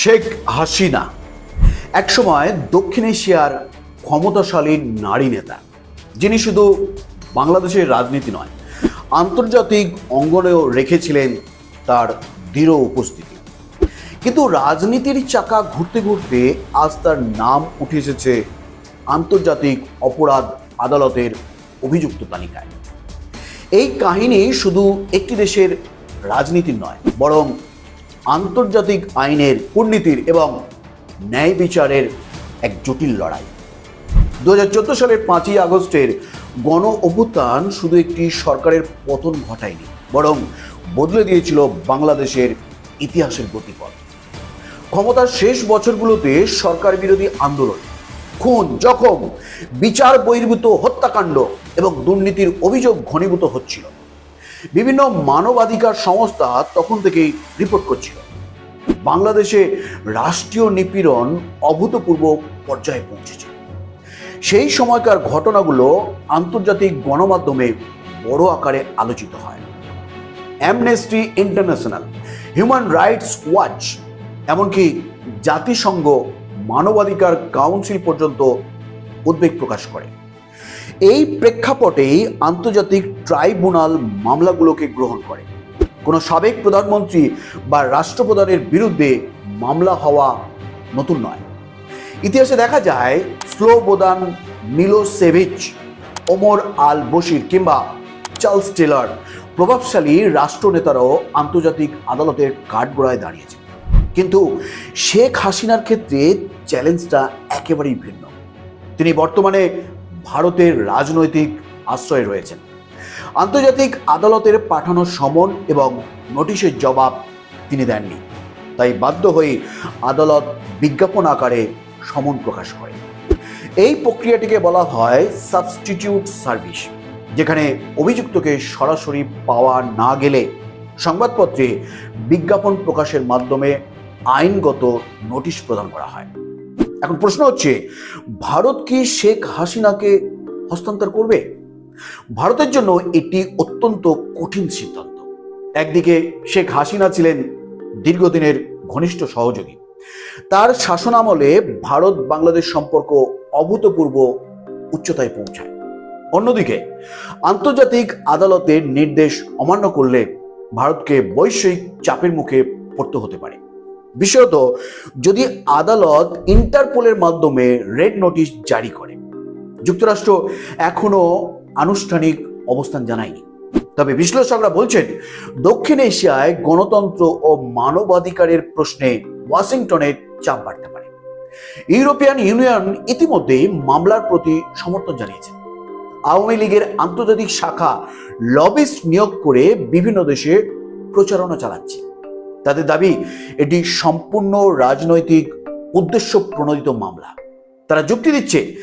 শেখ হাসিনা একসময় দক্ষিণ এশিয়ার ক্ষমতাশালী নারী নেতা। যিনি শুধু বাংলাদেশের রাজনীতি নয়, আন্তর্জাতিক অঙ্গনেও রেখেছিলেন তার দৃঢ় উপস্থিতি। কিন্তু রাজনীতির চাকা ঘুরতে ঘুরতে আজ তার নাম উঠে এসেছে আন্তর্জাতিক অপরাধ আদালতের অভিযুক্ত তালিকায়। এই কাহিনী শুধু একটি দেশের রাজনীতির নয়, বরং আন্তর্জাতিক আইনের কূটনীতির এবং ন্যায় বিচারের এক জটিল লড়াই। দু হাজার চোদ্দ সালের পাঁচই আগস্টের গণ অভ্যুত্থান শুধু একটি সরকারের পতন ঘটায়নি, বরং বদলে দিয়েছিল বাংলাদেশের ইতিহাসের গতিপথ। ক্ষমতার শেষ বছরগুলোতে সরকার বিরোধী আন্দোলন, খুন, জখম, বিচার বহির্ভূত হত্যাকাণ্ড এবং দুর্নীতির অভিযোগ ঘনীভূত হচ্ছিল। বিভিন্ন মানবাধিকার সংস্থা তখন থেকেই রিপোর্ট করছিল। বাংলাদেশে রাষ্ট্রীয় নিপীড়ন অভূতপূর্ব পর্যায়ে পৌঁছেছে। সেই সময়কার ঘটনাগুলো আন্তর্জাতিক গণমাধ্যমে বড় আকারে আলোচিত হয়। Amnesty International Human Rights Watch এমনকি জাতিসংঘ মানবাধিকার কাউন্সিল পর্যন্ত উদ্বেগ প্রকাশ করে। এই প্রেক্ষাপটেই আন্তর্জাতিক ট্রাইব্যুনাল মামলাগুলোকে গ্রহণ করে। কোনো সাবেক প্রধানমন্ত্রী বা রাষ্ট্রপ্রধানের বিরুদ্ধে মামলা হওয়া নতুন নয়। ইতিহাসে দেখা যায়, Slobodan Milosevic, Omar al Bashir কিংবা চার্লস টেলার প্রভাবশালী রাষ্ট্রনেতারাও আন্তর্জাতিক আদালতের কাঠগড়ায় দাঁড়িয়েছে। কিন্তু শেখ হাসিনার ক্ষেত্রে চ্যালেঞ্জটা একেবারেই ভিন্ন। তিনি বর্তমানে ভারতের রাজনৈতিক আশ্রয়ে রয়েছেন আন্তর্জাতিক আদালতের পাঠানো সমন এবং নোটিশের জবাব তিনি দেননি। তাই বাধ্য হয়ে আদালত বিজ্ঞাপন আকারে সমন প্রকাশ করে এই প্রক্রিয়াটিকে বলা হয় সাবস্টিটিউট সার্ভিস যেখানে অভিযুক্তকে সরাসরি পাওয়া না গেলে সংবাদপত্রে বিজ্ঞাপন প্রকাশের মাধ্যমে আইনগত নোটিশ প্রদান করা হয়। এখন প্রশ্ন হচ্ছে, ভারত কি শেখ হাসিনাকে হস্তান্তর করবে? ভারতের জন্য এটি অত্যন্ত কঠিন সিদ্ধান্ত। একদিকে শেখ হাসিনা ছিলেন দীর্ঘদিনের ঘনিষ্ঠ সহযোগী। তার শাসনামলে ভারত বাংলাদেশ সম্পর্ক অভূতপূর্ব উচ্চতায় পৌঁছায়। অন্যদিকে, আন্তর্জাতিক আদালতের নির্দেশ অমান্য করলে ভারতকে বৈশ্বিক চাপের মুখে পড়তে হতে পারে। বিশেষত যদি আদালত ইন্টারপোলের মাধ্যমে রেড নোটিশ জারি করে। যুক্তরাষ্ট্র এখনও আনুষ্ঠানিক অবস্থান জানায়নি। তবে বিশ্লেষকরা বলছেন, দক্ষিণ এশিয়ায় গণতন্ত্র ও মানবাধিকারের প্রশ্নে ওয়াশিংটনের চাপ বাড়তে পারে। ইউরোপিয়ান ইউনিয়ন ইতিমধ্যেই মামলার প্রতি সমর্থন জানিয়েছে। আওয়ামী লীগের আন্তর্জাতিক শাখা লবিস্ট নিয়োগ করে বিভিন্ন দেশে প্রচারণা চালাচ্ছে। তাদের দাবি, এটি সম্পূর্ণ রাজনৈতিক উদ্দেশ্য প্রণোদিত মামলা। তারা যুক্তি দিচ্ছে,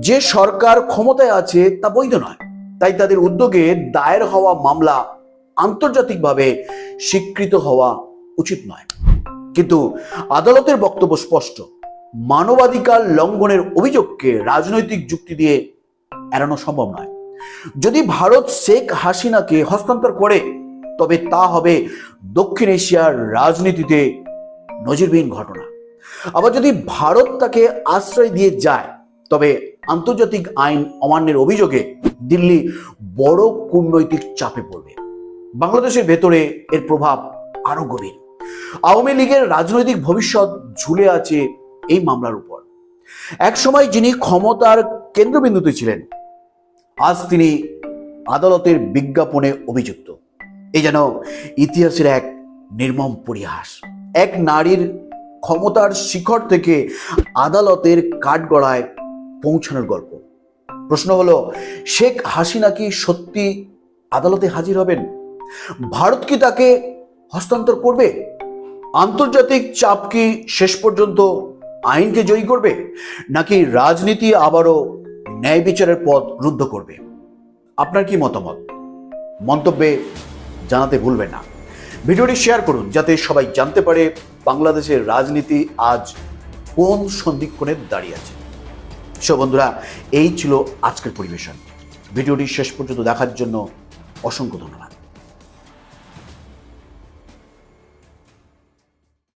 যে সরকার ক্ষমতায় আছে তা বৈধ নয়। তাই তাদের উদ্যোগে দায়ের হওয়া মামলা আন্তর্জাতিকভাবে স্বীকৃত হওয়া উচিত নয়। কিন্তু আদালতের বক্তব্য স্পষ্ট, মানবাধিকার লঙ্ঘনের অভিযোগকে রাজনৈতিক যুক্তি দিয়ে এড়ানো সম্ভব নয়। যদি ভারত শেখ হাসিনাকে হস্তান্তর করে তবে তা হবে দক্ষিণ এশিয়ার রাজনীতিতে নজিরবিহীন ঘটনা। আবার যদি ভারত তাকে আশ্রয় দিয়ে যায়, তবে আন্তর্জাতিক আইন অমান্যের অভিযোগে দিল্লি বড় কূটনৈতিক চাপে পড়বে। বাংলাদেশের ভেতরে এর প্রভাব আরও গভীর। আওয়ামী লীগের রাজনৈতিক ভবিষ্যৎ ঝুলে আছে এই মামলার উপর। একসময় যিনি ক্ষমতার কেন্দ্রবিন্দুতে ছিলেন, আজ তিনি আদালতের বিজ্ঞাপনে অভিযুক্ত। এই যেন ইতিহাসের এক নির্মম পরিহাস। এক নারীর ক্ষমতার শিখর থেকে আদালতের কাঠগড়ায় পৌঁছানোর গল্প। প্রশ্ন হলো, শেখ হাসিনা কি সত্যি আদালতে হাজির হবেন? ভারত কি তাকে হস্তান্তর করবে? আন্তর্জাতিক চাপ কি শেষ পর্যন্ত আইনকে জয়ী করবে? নাকি রাজনীতি আবারও ন্যায় বিচারের পথ রুদ্ধ করবে? আপনার কি মতামত? মন্তব্যে জানাতে ভুলবেন না। ভিডিওটি শেয়ার করুন যাতে সবাই জানতে পারে বাংলাদেশের রাজনীতি আজ কোন সন্ধিক্ষণে দাঁড়িয়ে আছে। সো বন্ধুরা, এই ছিল আজকের পরিবেশন। ভিডিওটি শেষ পর্যন্ত দেখার জন্য অসংখ্য ধন্যবাদ।